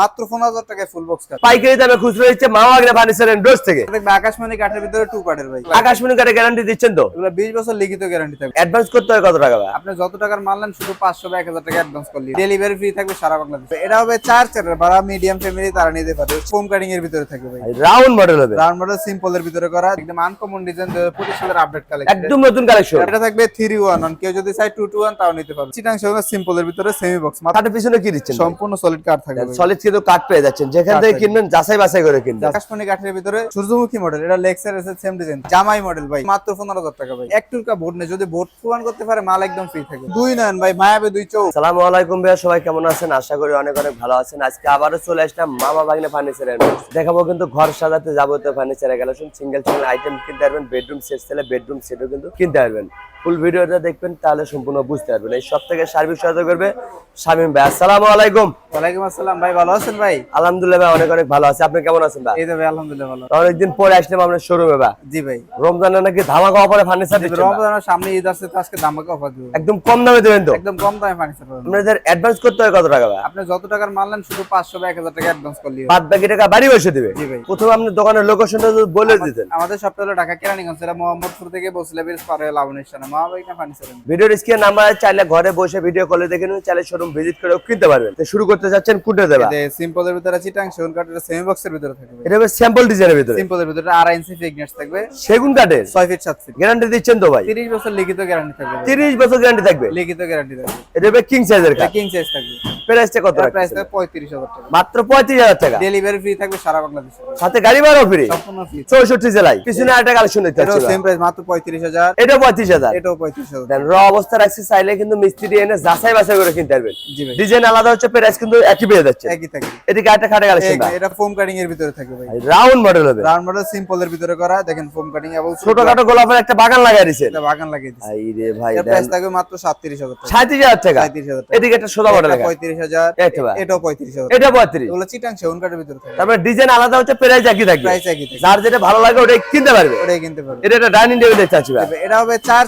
মাত্র পনেরো হাজার টাকায় ফুল বক্স পাইকারি দামে খুচরো দিচ্ছে মা আগ্রা ফার্নিচার এন্ড থেকে। আকাশমণি কাঠের ভিতরে টু কাঠের ভাই। আকাশমণি কার্ডে গ্যারান্টি দিচ্ছেন তো? এগুলো বিশ বছর লিখিত গ্যারান্টি থাকবে। অ্যাডভান্স করতে হয় কত টাকা ভাই? আপনি যত টাকার শুধু পাঁচশো বা এক হাজার টাকা অ্যাডভান্স করলে ডেলিভারি ফ্রি থাকবে সারা বাংলাদেশে। এটা হবে চার চারের ভাড়া মিডিয়াম ফ্যামিলি তারা নিতে পারে। ফোম কাটিং এর ভিতরে থাকবে ভাই। রাউন্ড মডেল হবে। রাউন্ড মডেল সিম্পল এর ভিতরে করা। একদম আনকমন ডিজাইন পঁচিশ সালের আপডেট কালেকশন একদম নতুন কালেকশন এটা থাকবে থ্রি ওয়ান ওয়ান কেউ যদি চাই টু টু ওয়ান তাও নিতে পারবে। চিটাং সেগুলো সিম্পল এর ভিতরে সেমি বক্স কাঠের পিছনে কি দিচ্ছেন সম্পূর্ণ সলিড কাঠ থাকবে সলিড কিন্তু কাঠ পেয়ে যাচ্ছেন। যেখান থেকে কিনবেন যাচাই বাছাই করে কিনবেন। আকাশমণি কাঠের ভিতরে সূর্যমুখী মডেল এটা লেক্সার এসে সেম ডিজাইন জামাই মডেল ভাই মাত্র পনেরো হাজার টাকা ভাই। এক বোর্ড নেই যদি প্রমাণ করতে পারে মাল একদম ফ্রি থাকে। দুই ভাই মায়াবে দুই চৌ সালামু আলাইকুম ভাইয়া সবাই কেমন আছেন? আশা করি অনেক অনেক ভালো আছেন। আজকে আবারও চলে আসলাম মামা বাগনে ফার্নিচার দেখাবো কিন্তু ঘর সাজাতে যাবতীয় furniture collection single single item কিনতে পারবেন বেডরুম সেট চাইলে বেডরুম সেটও কিন্তু কিনতে পারবেন। ফুল ভিডিওটা দেখবেন তাহলে সম্পূর্ণ বুঝতে পারবেন। এই সব থেকে সার্ভিস সহায়তা করবে শামিম ভাই। আসসালামু আলাইকুম। ওয়ালাইকুম আসসালাম ভাই ভালো আছেন ভাই? আলহামদুলিল্লাহ ভাই অনেক অনেক ভালো আছে। আপনি কেমন আছেন ভাই? এই তো ভাই আলহামদুলিল্লাহ ভালো। অনেকদিন পরে আসলাম আপনার শোরুমে ভাই। জি ভাই। রমজানে নাকি ধামাকা অফারে ফার্নিচার দিচ্ছেন। রমজানের সামনে ঈদ আসছে তো আজকে দামাকে অফার দিব। একদম কম দামে দেবেন তো? একদম কম দামে ফার্নিচার পাবেন। আপনাদের অ্যাডভান্স করতে হয় কত টাকা ভাই? আপনি যত টাকার মাল নেন শুধু পাঁচশো বা এক হাজার টাকা অ্যাডভান্স করলে। বাদ বাকি টাকা বাড়ি বসে দিবে? জি ভাই। প্রথমে আপনি দোকানের লোকেশনটা যদি বলে দিতেন। আমাদের সবটা হলো ঢাকা কেরানীগঞ্জ এটা মোহাম্মদপুর থেকে বসলে বেশ পারে লাবণের সামনে মা ভাই না ফার্নিচার ভিডিওর স্ক্রিনে নাম্বার চাইলে ঘরে বসে ভিডিও কলে দেখে নিন চাইলে শোরুম ভিজিট করে কিনতে পারবেন। তো শুরু করতে যাচ্ছেন কুটে দেবা সিম্পল এর ভিতরে চিটাং সেগুন কাঠের সেমি বক্সের ভিতরে থাকবে। এটা স্যাম্পল ডিজাইনের ভিতরে। সিম্পল এর ভিতরে ইঞ্চি থাকবে। সেগুন কাঠের? ছয় ফিট সাত ফিট গ্যারান্টি দিচ্ছেন তো ভাই? তিরিশ বছর লিখিত গ্যারান্টি থাকবে। ভাই। তিরিশ বছর গ্যারান্টি থাকবে? লিখিত গ্যারান্টি থাকবে। এটা হবে কিং সাইজের কাঠ। কিং সাইজ থাকবে। প্রাইসটা কত রাখছেন? পঁয়ত্রিশ হাজার টাকা। মাত্র পঁয়ত্রিশ হাজার টাকা? ডেলিভারি ফ্রি থাকবে সারা বাংলাদেশে। সাথে গাড়ি ভাড়াও ফ্রি সম্পূর্ণ ফ্রি চৌষট্টি জেলায়। পিছনে একটা কালেকশন দেখতে সেম প্রাইস মাত্র পঁয়ত্রিশ হাজার। এটা পঁয়ত্রিশ হাজার। এটাও পঁয়ত্রিশ হাজার। দেন র অবস্থা রাখছি চাইলে কিন্তু মিস্ত্রি এনে যাচাই বাছাই করে কিনতে পারবেন। জি ডিজাইন আলাদা হচ্ছে প্রাইস কিন্তু একই পেয়ে যাচ্ছে। একই থাকবে এদিকে একটা খাটে কালেকশন এটা ফোম কাটিং এর ভিতরে থাকবে ভাই। রাউন্ড মডেল হবে। রাউন্ড মডেল সিম্পল এর ভিতরে করা দেখেন ফোম কাটিং এবং ছোটখাটো গোলাপের একটা বাগান লাগাই দিয়েছেন। এটা বাগান লাগিয়ে দিচ্ছে আই রে ভাই এর প্রাইস থাকবে মাত্র সাতত্রিশ হাজার টাকা। সাঁত্রিশ হাজার টাকা? সাঁত্রিশ হাজার টাকা। এদিকে একটা সোজা মডেল এটা পঁয়ত্রিশ হাজার এটা ভাই। এটাও পঁয়ত্রিশ হাজার। এটা পঁয়ত্রিশ। এগুলো চিটাং সেগুন কাঠের ভিতরে থাকবে। তারপরে ডিজাইন আলাদা হচ্ছে প্রাইস একই থাকবে। প্রাইস একই থাকবে। যার যেটা ভালো লাগে ওটাই কিনতে পারবে। ওটাই কিনতে পারবে। এটা একটা ডাইনিং টেবিল দেখতে পাচ্ছি ভাই। এটা হবে চার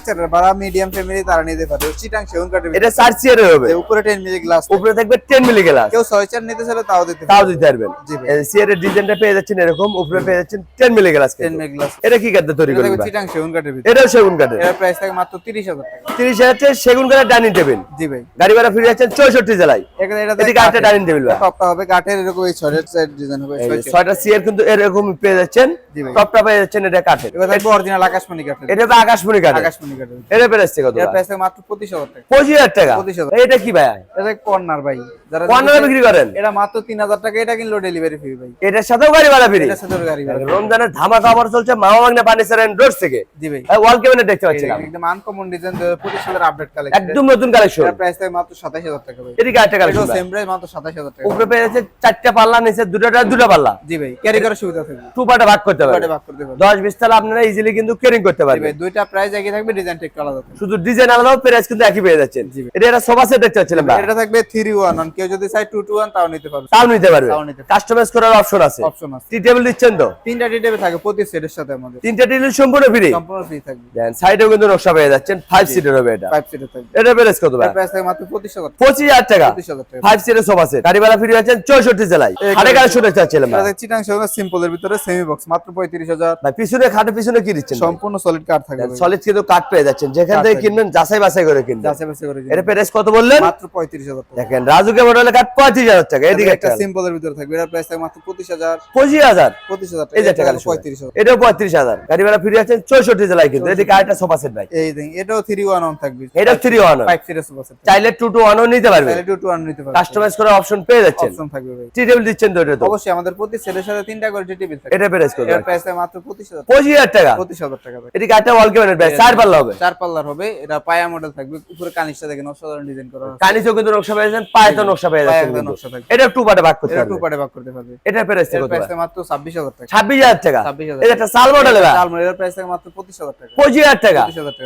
মিডিয়াম ফ্যামিলি তারা নিতে পারবে। চিটাং সেগুন কাঠের এটা চার হবে। উপরে টেন মিলি গ্লাস উপরে থাকবে টেন মিলি গ্লাস কেউ ছয় চেয়ার নিতে চাইলে তাও দিতে তাও দিতে পারবেন। জি ডিজাইনটা পেয়ে যাচ্ছেন এরকম উপরে পেয়ে যাচ্ছেন ten milli glass ten milli glass এটা কি কাঠে তৈরি এটা করবেন চিটাং সেগুন কাঠের ভিতরে। এটাও সেগুন কাঠের। এর প্রাইস থাকে মাত্র তিরিশ হাজার টাকা। তিরিশ হাজার টাকা সেগুন কাঠের ডাইনিং টেবিল জি ভাই। গাড়ি ভাড়া ফিরে যাচ্ছেন চৌষট্টি জেলায়। এখানে এটা এদিকে একটা ডাইনিং টেবিল ভাই। টপটা হবে কাঠের এরকম এই ছয়ের সাইড ডিজাইন হবে এই ছয় যে চেয়ার। ছয়টা চেয়ার কিন্তু এরকম পেয়ে যাচ্ছেন। টপটা পেয়ে যাচ্ছেন এটা কাঠের। এবার থাকবে অরিজিনাল আকাশমণি কাঠের। এটা তো আকাশমণি কাঠের। আকাশমণি কাঠের। এটা প্রাইস থেকে কত এর প্রাইস মাত্র পঁচিশ হাজার টাকা। পঁচিশ হাজার টাকা। এটা কি ভাই? এটা কর্নার ভাই। যারা কর্নারে বিক্রি করেন? এটা মাত্র তিন হাজার টাকা এটা কিনলো ডেলিভারি ফ্রি ভাই। এটার সাথেও গাড়ি ভাড়া ফিরি এটার সাথে গাড়ি ভাড়া রমজানের ধামাকা অফার চলছে মামা মাগনা ফার্নিচার এন্ড থেকে। জি ভাই। ওয়াল কেবিনেট দেখতে পাচ্ছিলাম একদম আনকমন ডিজাইন সালের আপডেট কালেকশন একদম নতুন কালেকশন এর প্রাইস মাত্র সাতাশ হাজার টাকা ভাই। এদিকে কালেকশন সেম প্রাইস মাত্র সাতাশ হাজার টাকা। উপরে পেয়ে যাচ্ছে চারটা পাল্লা নিচে দুটোটা দুটো পাল্লা। জি ভাই ক্যারি করার সুবিধা থাকবে টু পার্টে ভাগ করতে পারবেন ভাগ করতে পারবে। দশ বিশ তালা আপনারা ইজিলি কিন্তু কেরিং করতে পারবেন। ভাই দুইটা প্রাইস একই থাকবে ডিজাইনটা একটু আলাদা শুধু ডিজাইন আলাদা প্রাইস কিন্তু একই পেয়ে যাচ্ছেন। এটা একটা সোফা সেট দেখতে পাচ্ছিলাম এটা থাকবে থ্রি ওয়ান ওয়ান কেউ যদি চাই টু টু ওয়ান তাও নিতে নিতে পারবে। তাও নিতে পারবে। কাস্টমাইজ করার অপশন আছে। অপশন আছে। টি টেবিল দিচ্ছেন তো? তিনটা ডিটেবে থাকে প্রতি সেটের সাথে আমাদের। তিনটা টেবিল সম্পূর্ণ ফ্রি সম্পূর্ণ ফ্রি থাকবে। দেন সাইডেও কিন্তু নকশা পেয়ে যাচ্ছেন। ফাইভ সিটের হবে এটা। ফাইভ সিটের থাকবে। এটা প্রাইস কত ভাই? প্রাইস থাকে মাত্র পঁচিশ হাজার টাকা। পঁচিশ হাজার টাকা। পঁচিশ হাজার টাকা। ফাইভ সিটের সোফা সেট গাড়ি ভাড়া ফ্রি আছেন চৌষট্টি জেলায়। হাটে কালেকশন দেখতে পাচ্ছিলাম এটা চিটাং সেগুলো সিম্পলের ভিতরে সেমি বক্স মাত্র পঁয়ত্রিশ হাজার। ভাই পিছনে খাটে পিছনে কি দিচ্ছেন সম্পূর্ণ সলিড কাঠ থাকবে সলিড কিন্তু কাঠ পেয়ে যাচ্ছেন। যেখান থেকে কিনবেন যাচাই বাছাই করে কিনবেন। যাচাই বাছাই করে এটা প্রাইস কত বললেন? মাত্র পঁয়ত্রিশ হাজার টাকা। দেখেন রাজুকে মডেলের কাঠ পঁয়ত্রিশ হাজার টাকা। এদিকে একটা একটা সিম্পলের ভিতরে থাকবে। এর প্রাইস মাত্র পঁচিশ হাজার। পঁচিশ হাজার? পঁচিশ হাজার এই যে টাকা টাকা এটা পঁয়ত্রিশ হাজার। এটাও পঁয়ত্রিশ হাজার। গাড়ি ভাড়া ফিরে আছেন চৌষট্টি জেলায় কিন্তু। এদিকে আরেকটা সোফা সেট ভাই। এই দিন এটাও থ্রি ওয়ান ওয়ান থাকবে। এটা থ্রি ওয়ান ফাইভ সিটের সেট চাইলে টু টু ওয়ানও নিতে পারবে। তাহলে টু টু নিতে পারবে। কাস্টমাইজ করার অপশন পেয়ে যাচ্ছেন। অপশন থাকবে ভাই। টি টেবিল দিচ্ছেন তো এটা তো? অবশ্যই আমাদের প্রতি সেটের সাথে তিনটা করে টেবিল থাকে এটা প্রাইস কত এর প্রাইস মাত্র পঁচিশ হাজার। পঁচিশ হাজার টাকা? পঁচিশ হাজার টাকা ভাই। এদিকে ওয়াল কেবিনেট ভাই। চার পাল্লা হবে। চার পাল্লার হবে। এটা পায়া মডেল থাকবে। উপরে কানিসটা দেখেন অসাধারণ ডিজাইন করা আছে কানিচেও কিন্তু নকশা পেয়ে যাচ্ছেন নকশা পেয়ে পায়ে যাচ্ছেন এটা টু পার্টে ভাগ করতে টু পার্টে ভাগ করতে পারবে এটা প্রাইস কত প্রাইস মাত্র টাকা। ছাব্বিশ হাজার টাকা? ছাব্বিশ হাজার এটা একটা প্রাইস থাকে মাত্র টাকা। পঁচিশ হাজার টাকা।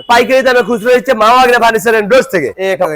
পাইকারি দামে খুচরো দিচ্ছে মামা আগ্রা ফার্নিচার এন্ড থেকে। এটা-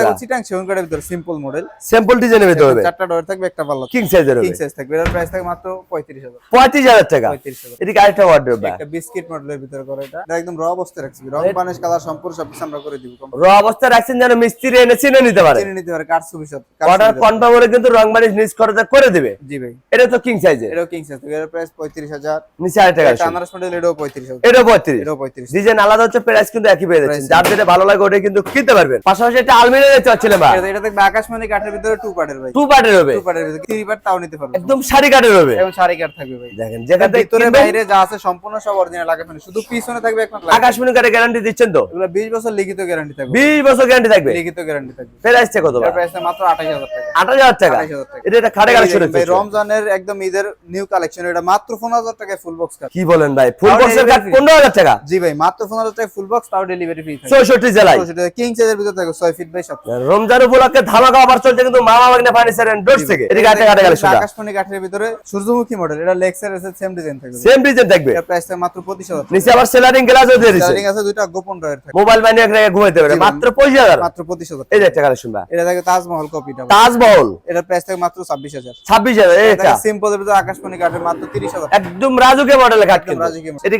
এটা চিটাং সেগুন কাঠের ভিতরে সিম্পল মডেল স্যাম্পল ডিজাইনের ভিতরে হবে। চারটা ডোর থাকবে একটা পাল্লা কিং সাইজের কিং সাইজ থাকবে। এর প্রাইস থাকে মাত্র পঁয়ত্রিশ হাজার। পঁয়ত্রিশ হাজার টাকা। পঁয়ত্রিশ হাজার। এদিকে আরেকটা ওয়ার্ড্রোব একটা বিস্কিট মডেলের ভিতরে করে এটা। এটা একদম র অবস্থায় রাখছি। রং বানিশ কালার সম্পূর্ণ সবকিছু আমরা করে দিব। র অবস্থা রাখছেন যেন মিস্ত্রি এনে চিনে নিতে পারে। চিনে নিতে পারে কাঠ সুবিধা। অর্ডার কনফার্ম হলে কিন্তু রং বানিশ নিজ খরচা করে দিবে। জি ভাই। এটা তো কিং সাইজের এটাও কিং সাইজ এর প্রাইস পঁয়ত্রিশ হাজার। নিচে আরেকটা কালেকশন আনারস মডেল এটাও পঁয়ত্রিশ হাজার। এটা পঁয়ত্রিশ। এটাও পঁয়ত্রিশ। ডিজাইন আলাদা হচ্ছে প্রাইস কিন্তু একই পেয়ে যাচ্ছেন। যার যেটা ভালো লাগে ওটা কিন্তু কিনতে পারবেন। পাশাপাশি একটা আলমিরা দেখতে পাচ্ছিলেন বা এটা দেখবে আকাশমণি কাঠের ভিতরে টু পার্টের ভাই। টু পার্টের হবে। টু পার্টের ভিতরে। থ্রি পার্ট তাও নিতে পারবে একদম শাড়ি কাঠের হবে। এবং শাড়ি কাঠ থাকবে ভাই। দেখেন থেকে ভিতরে বাইরে যা আছে সম্পূর্ণ সব অরিজিনাল আকাশমণি শুধু পিছনে থাকবে একমাত্র আকাশমণি কাঠের গ্যারান্টি দিচ্ছেন তো? এগুলো 20 বছর লিখিত গ্যারান্টি থাকবে। বিশ বছর গ্যারান্টি থাকবে। লিখিত গ্যারান্টি থাকবে। প্রাইসটা কত প্রাইস মাত্র 28000 টাকা আট হাজার টাকা। 28000 টাকা। এটা একটা খাটে কালেকশন ভাই রমজানের একদম ঈদের নিউ কালেকশন এটা মাত্র 15000 টাকায় ফুল বক্স কাট কি বলেন ভাই? ফুল বক্সের পনেরো হাজার টাকা। জি ভাই মাত্র 15000 টাকায় ফুল বক্স তাও ডেলিভারি ফ্রি থাকবে। চৌষট্টি জেলায়। কিং সাইজের ভিতরে থাকবে 6 ফিট বাই 7 রমজান উপলক্ষে ধামাকা অফার চলছে কিন্তু মামা বাগনে ফার্নিচার এন্ড ডোরস থেকে। এদিকে আটটা কাটে কালেকশন আকাশমণি কাঠের ভিতরে সূর্যমুখী মডেল এটা লেক্সার এসে সেম ডিজাইন থাকবে। সেম ডিজাইন থাকবে। এর প্রাইস মাত্র 25000 নিচে আবার সেলারিং গ্লাসও দিয়ে দিচ্ছে স্টার্টিং আছে দুইটা গোপন রয়ের থাকে মোবাইল মানি এক রেখে ঘুমাইতে পারে। মাত্র পঁচিশ হাজার। মাত্র 25000 এই যে একটা কালেকশন ভাই এটা থাকে তাজমহল কপিটা তাজমহল। এটার প্রাইস থাকে মাত্র 26000 ছাব্বিশ হাজার এই একটা। সিম্পলের আকাশমণি কাঠের মাত্র 30000 একদম রাজুকে মডেলের কাঠ কিন্তু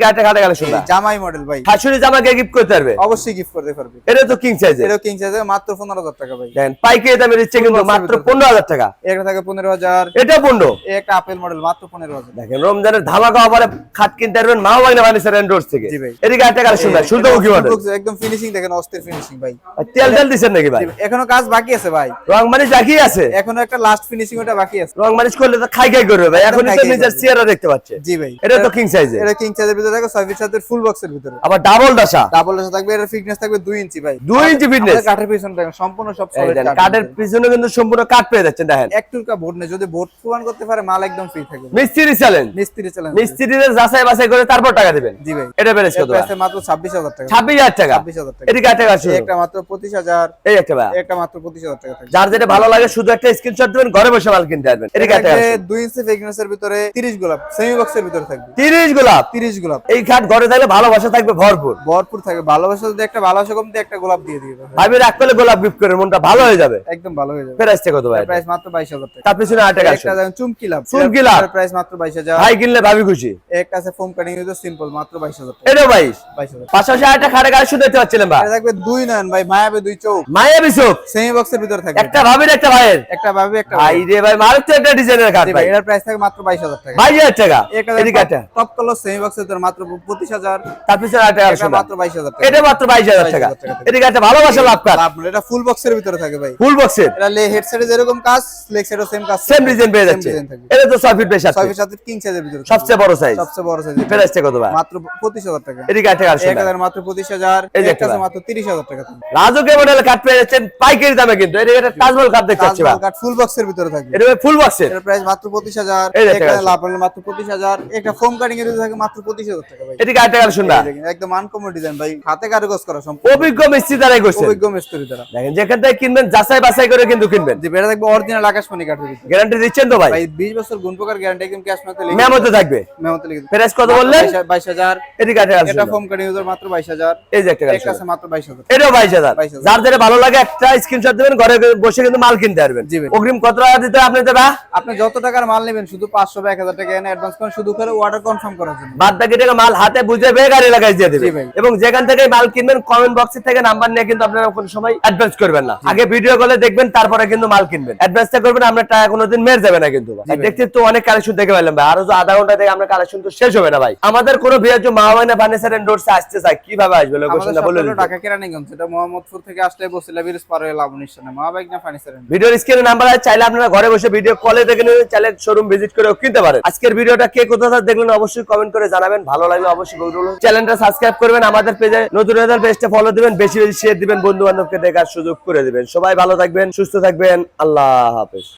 একটা কাটে কালেকশন ভাই জামাই মডেল ভাই। শাশুড়ি জামাকে গিফট করতে পারবে? অবশ্যই গিফট করতে পারবে। এটা তো কিং সাইজের এটাও কিং সাইজে মাত্র 15000 টাকা ভাই। দেখেন পাইকারি দামে দিচ্ছে কিন্তু মাত্র ভিতরে। পনেরো হাজার টাকা। এটা থাকে 15000 এটা পনেরো। এই একটা আপেল মডেল মাত্র 15000 দেখেন রমজানের ধামাকা অফারে খাট কিনতে পারবেন মামা বাগনে ফার্নিচার এন্ড ডোরস থেকে। জি ভাই। এদিকে একটা কালেকশন ভাই সূর্যমুখী মডেল একদম ফিনিশিং দেখেন অস্থির ফিনিশিং ভাই। তেল তেল দিচ্ছেন নাকি ভাই? এখনও কাজ বাকি আছে ভাই। রং মানিশ বাকি আছে। এখনও একটা লাস্ট ফিনিশিং ওটা বাকি আছে। রং মানিশ করলে তো খাই খাই করবে ভাই। খাই তো নিজের দেখতে পাচ্ছে। জি ভাই। এটা তো কিং সাইজের এটা কিং সাইজের ভিতরে থাকে 6 ফিট সাথে ফুল বক্সের ভিতরে। আবার ডাবল ডাসা ডাবল এসে থাকবে এর ফিটনেস থাকবে 2 ইঞ্চি ভাই। দুই ইঞ্চি ফিটনেস আমাদের কাঠের পিছনে দেখেন সম্পূর্ণ সব কাঠের পিছনে কিন্তু সম্পূর্ণ কাঠ পেয়ে যাচ্ছেন দেখেন। এক টুকা বোর্ড নেই যদি বোর্ড প্রমাণ করতে পারে মাল একদম ফ্রি থাকবে। মিস্ত্রি চ্যালেঞ্জ মিস্ত্রি চ্যালেঞ্জ মিস্ত্রিদের যাচাই বাছাই করে তারপর টাকা দিবেন। জি ভাই। এটা প্রাইস কত ভাই? মাত্র 26000 টাকা। ছাব্বিশ হাজার টাকা। 26000 টাকা। এদিকে একটা কাজ এই একটা মাত্র 25000 এই একটা ভাই। একটা মাত্র 25000 টাকা যার যেটা ভালো লাগে শুধু একটা স্ক্রিনশট দিবেন ঘরে বসে মাল কিনতে পারবেন একটা কাজ 2 ইঞ্চি ফিটনেসের ভিতরে 30 গোলাপ সেমি বক্সের ভিতরে থাকবে। তিরিশ গোলাপ? 30 গোলাপ। এই খাট ঘরে থাকলে ভালোবাসা থাকবে ভরপুর। ভরপুর থাকবে। ভালোবাসা যদি একটা ভালোবাসা কমতে একটা গোলাপ দিয়ে দিবে। ভাবি রাখ করলে গোলাপ গিফট করে মনটা ভালো হয়ে যাবে। একদম ভালো হয়ে যাবে। প্রাইসটা কত ভাই? প্রাইস মাত্র 22000 টাকা। তার পিছনে আট টাকা একটা দেখেন চুমকি লাভ। চুমকি লাভ। প্রাইস মাত্র 22000 ভাই কিনলে ভাবি খুশি। একটা আছে ফোম কাটিং ইউজ সিম্পল মাত্র 22000 টাকা। এটা ভাই 22000 পাশাপাশি আরেকটা খাটে গাড়ি শুধু দেখতে পাচ্ছিলেন ভাই এটা থাকবে দুই নয়ন ভাই মায়াবে দুই চোখ। মায়া বিশুপ সেমি বক্সের ভিতরে থাকবে। একটা ভাবির একটা ভাইয়ের। একটা ভাবে একটা ভাই রে ভাই মারুক একটা ডিজাইনের খাট ভাই। ভাই প্রাইস থাকে মাত্র 22000 টাকা। বাইশ হাজার টাকা? একটা এদিকে একটা। টপ কালার সেমি বক্সের ভিতরে মাত্র 25000 তার পিছনে আরেকটা গাড়ি মাত্র 22000 টাকা। এটা মাত্র বাইশ হাজার টাকা। 22,000 টাকা। এদিকে একটা ভালোবাসা লাভ কাট। লাভ এটা ফুল বক্সের ভিতরে থাকে ভাই। ফুল বক্সের এটা লে হেডসেটে যেরকম কাজ লেগ সাইডেও সেম কাজ। সেম ডিজাইন পেয়ে যাচ্ছে। এটা তো ছয় ফিট বেশ ছয় ফিট সাথে কিং সাইজের ভিতরে সবচেয়ে বড় সাইজ সবচেয়ে বড় সাইজ প্রাইসটা কত ভাই? মাত্র 25000 টাকা। এদিকে একটা গাড়ি এক মাত্র 25000 এই যে একটা মাত্র 30000 টাকা। রাজুকে মডেলের কাঠ পেয়ে যাচ্ছেন পাইকারি দামে কিন্তু। একটা তাজমহল কাঠ দেখতে পাচ্ছি ভাই। কাট ফুল বক্সের ভিতরে থাকবে। এটা ফুল বক্সের এটার প্রাইস মাত্র 25000 এই যে একটা একটা লাভ হলে মাত্র 25000 একটা ফোম কাটিং এর থাকে মাত্র 25000 টাকা ভাই। শুনবা একদম আনকমন ডিজাইন ভাই হাতে কারুকাজ করা সম্পূর্ণ। অভিজ্ঞ মিস্ত্রি দ্বারাই অভিজ্ঞ মিস্ত্রি দ্বারা। দেখেন যেখান থেকে কিনবেন যাচাই বাছাই করে কিন্তু কিনবেন। যে বেটা থাকবে অরিজিনাল আকাশমণি কাঠের গ্যারান্টি দিচ্ছেন তো ভাই? ভাই 20 বছর গুণ প্রকার গ্যারান্টি একদম ক্যাশ লিখে মেমোতে থাকবে। মেমোতে লিখে প্রাইস কত বললেন? 22000 এদিকে একটা গাড়ি এটা ফোম কাটিং ইউজার মাত্র 22000 এই যে একটা মাত্র 22000 এটাও বাইশ হাজার। 22,000 যার যেটা ভালো লাগে একটা স্ক্রিনশট দেবেন ঘরে বসে কিন্তু মাল কিনতে পারবেন। অগ্রিম কত টাকা দিতে আপনি দেবা আপনি যত টাকার মাল নেবেন শুধু 500 বা 1000 টাকা এনে অ্যাডভান্স করেন শুধু করে অর্ডার কনফার্ম করার জন্য। বাদ বাকি টাকা মাল হাতে বুঝে বেয়ে গাড়ি লাগাই দিয়ে দেবে। এবং যেখান থেকে মাল কিনবেন কমেন্ট বক্সে থেকে নাম্বার নিয়ে কিন্তু আপনারা কোনো সময় অ্যাডভান্স করবেন না। আগে ভিডিও কলে দেখবেন তারপরে কিন্তু মাল কিনবেন। অ্যাডভান্সটা করবেন আপনার টাকা কোনোদিন মেরে যাবে না কিন্তু। দেখতে তো অনেক কালেকশন দেখে পেলাম ভাই। আরও তো আধা ঘণ্টা থেকে আমরা কালেকশন তো শেষ হবে না ভাই। আমাদের কোনো বিয়ের জন্য মাহবাইনা ফার্নিচার এন্ড ডোরস আসতে চাই কীভাবে আসবে লোকেশনটা বলে দিন ঢাকা কেরানীগঞ্জ। এটা মোহাম্মদপুর থেকে আসলে বসিলা ব্রিজ পার হয়ে লাবণীর সামনে মহাবাইক না ফার্নিচার ভিডিওর স্ক্রিনে নাম্বার আছে চাইলে আপনারা ঘরে বসে ভিডিও কলে দেখে নিয়ে চাইলে শোরুম ভিজিট করে কিনতে পারেন। আজকের ভিডিওটা কে কোথা থেকে দেখলেন অবশ্যই কমেন্ট করে জানাবেন। ভালো লাগলে অবশ্যই চ্যানেলটা সাবস্ক্রাইব করবেন, আমাদের পেজে নতুন নতুন পেজটা ফলো দিবেন, বেশি বেশি শেয়ার দিবেন বন্ধু বান্ধবকে দেখার সুযোগ করে দিবেন। সবাই ভালো থাকবেন, সুস্থ থাকবেন, আল্লাহ হাফেজ।